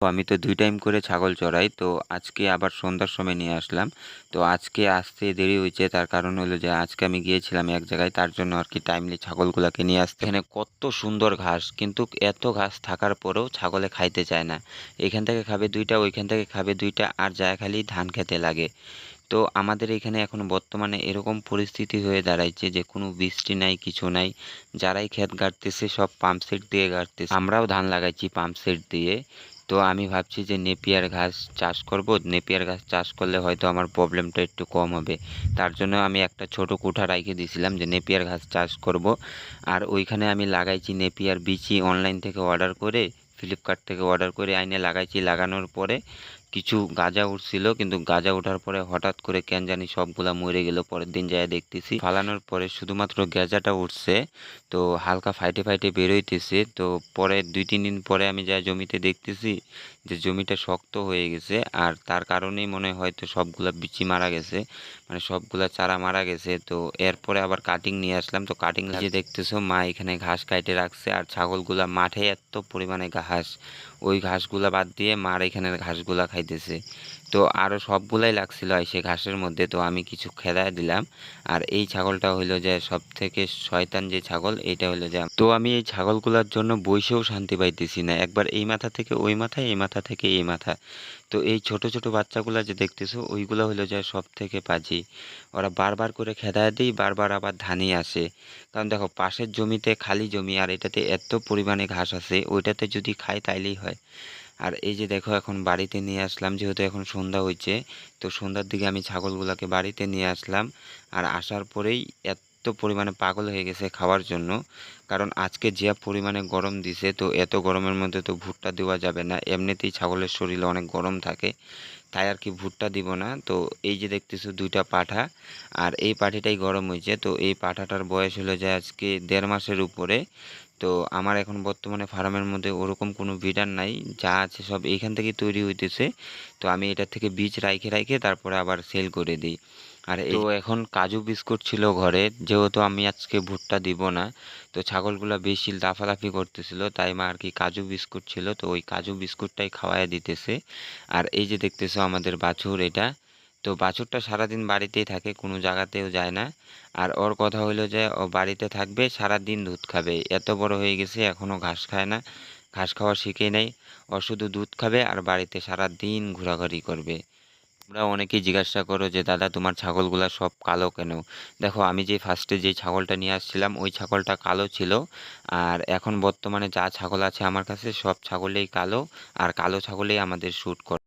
তো আমি তো দুই টাইম করে ছাগল চড়াই, তো আজকে আবার সন্ধ্যার সময় নিয়ে আসলাম। তো আজকে আসতে দেরি হয়েছে, তার কারণ হলো যে আজকে আমি গিয়েছিলাম এক জায়গায়, তার জন্য আর কি টাইমলি ছাগলগুলোকে নিয়ে আসতে। এখানে কত সুন্দর ঘাস, কিন্তু এত ঘাস থাকার পরেও ছাগলে খাইতে চায় না। এখান থেকে খাবে দুইটা, ওইখান থেকে খাবে দুইটা, আর যায় খালি ধান খেতে লাগে। তো আমাদের এখানে এখন বর্তমানে এরকম পরিস্থিতি হয়ে দাঁড়াইছে যে কোনো বৃষ্টি নাই, কিছু নাই, যারাই ক্ষেত গাড়তেছে সব পাম্প সেট দিয়ে গাড়তেছে। আমরাও ধান লাগাইছি পাম্প সেট দিয়ে। তো আমি ভাবছি যে নেপিয়ার ঘাস চাষ করব। নেপিয়ার ঘাস চাষ করলে হয়তো আমার প্রবলেমটা একটু কম হবে। তার জন্য আমি একটা ছোট কুঠা রেখে দিয়েছিলাম যে নেপিয়ার ঘাস চাষ করব। আর ওইখানে আমি লাগাইছি নেপিয়ার বিচি অনলাইন থেকে অর্ডার করে, ফ্লিপকার্ট থেকে অর্ডার করে আইনে লাগাইছি। লাগানোর পরে কিছু গাজা উঠছিল, কিন্তু গাজা ওঠার পরে হঠাৎ করে কেন জানি সবগুলা মরে গেল, পরের দিন যায় দেখতেছি। ফালানোর পরে শুধুমাত্র গেজাটা উঠছে, তো হালকা ফাইটে ফাইটে বেরোইতেছে, তো পরে দুই তিন দিন পরে আমি যা জমিতে দেখতেছি যে জমিটা শক্ত হয়ে গেছে, আর তার কারণেই মনে হয় হয়তো সবগুলা বিচি মারা গেছে মানে সবগুলা চারা মারা গেছে, তো এরপরে আবার কাটিং নিয়ে আসলাম, তো কাটিং যে দেখতেছো মা এখানে ঘাস কাটে রাখছে, আর ছাগলগুলা মাঠে এত পরিমাণে ঘাস ওই ঘাসগুলা বাদ দিয়ে মার এখানের ঘাসগুলা খাইতেছে। তো আরও সবগুলাই লাগছিল সে ঘাসের মধ্যে। তো আমি কিছু খেদায় দিলাম। আর এই ছাগলটা হইল যে সব থেকে শয়তান যে ছাগল এটা হইল যে তো আমি এই ছাগলগুলোর জন্য বইসেও শান্তি পাইতেছি না। একবার এই মাথা থেকে ওই মাথা, এই মাথা থেকে এই মাথা। তো এই ছোট ছোট বাচ্চাগুলো যে দেখতেছো, ওইগুলো হইল যে সব থেকে পাজি। ওরা বারবার করে খেদায় দিই, বারবার আবার ধানই আসে। কারণ দেখো, পাশের জমিতে খালি জমি, আর এটাতে এত পরিমাণে ঘাস আছে, ওইটাতে যদি খায় তাইলেই হয়। আর এই যে দেখো এখন বাড়িতে নিয়ে আসলাম, যেহেতু এখন সন্ধ্যা হয়েছে তো সন্ধ্যার দিকে আমি ছাগলগুলোকে বাড়িতে নিয়ে আসলাম। আর আসার পরেই এত পরিমাণে পাগল হয়ে গেছে খাওয়ার জন্য। কারণ আজকে যে পরিমাণে গরম দিছে, তো এত গরমের মধ্যে তো ভুট্টা দেওয়া যাবে না। এমনিতেই ছাগলের শরীরে অনেক গরম থাকে, তাই আর কি ভুট্টা দিব না। তো এই যে দেখতেছো দুইটা পাঠা, আর এই পাঠিটাই গরম হয়েছে। তো এই পাঠাটার বয়স হলো যে আজকে দেড় মাসের উপরে। তো আমার এখন বর্তমানে ফার্মের মধ্যে ওরকম কোনো বিডার নাই, যা আছে সব এইখান থেকেই তৈরি হইতেছে। তো আমি এটা থেকে বীজ রাইখে রাইখে তারপরে আবার সেল করে দিই। আর তো এখন কাজু বিস্কুট ছিল ঘরে যেহেতু আমি আজকে ভুট্টা দিব না তো ছাগলগুলো বেশি লাফালাফি করতেছিল তাই মা আর কি কাজু বিস্কুট ছিল তো ওই কাজু বিস্কুটটাই খাওয়াই দিতেছে। আর এই যে দেখতেছো আমাদের বাছুর এটা তো বাছুরটা সারাদিন বাড়িতেই থাকে কোনো জায়গাতেও যায় না। আর ওর কথা হলো যে ও বাড়িতে থাকবে সারা দিন দুধ খাবে। এত বড় হয়ে গেছে এখনও ঘাস খায় না ঘাস খাওয়া শিখে নেই। ও শুধু দুধ খাবে আর বাড়িতে সারা দিন ঘোরাঘুরি করবে। তোমরা অনেকেই জিজ্ঞাসা করো যে, দাদা, তোমার ছাগলগুলো সব কালো কেন? দেখো, আমি যে ফার্স্টে যে ছাগলটা নিয়ে আসছিলাম, ওই ছাগলটা কালো ছিল। আর এখন বর্তমানে যা ছাগল আছে আমার কাছে, সব ছাগলেই কালো, আর কালো ছাগলেই আমাদের শ্যুট করে।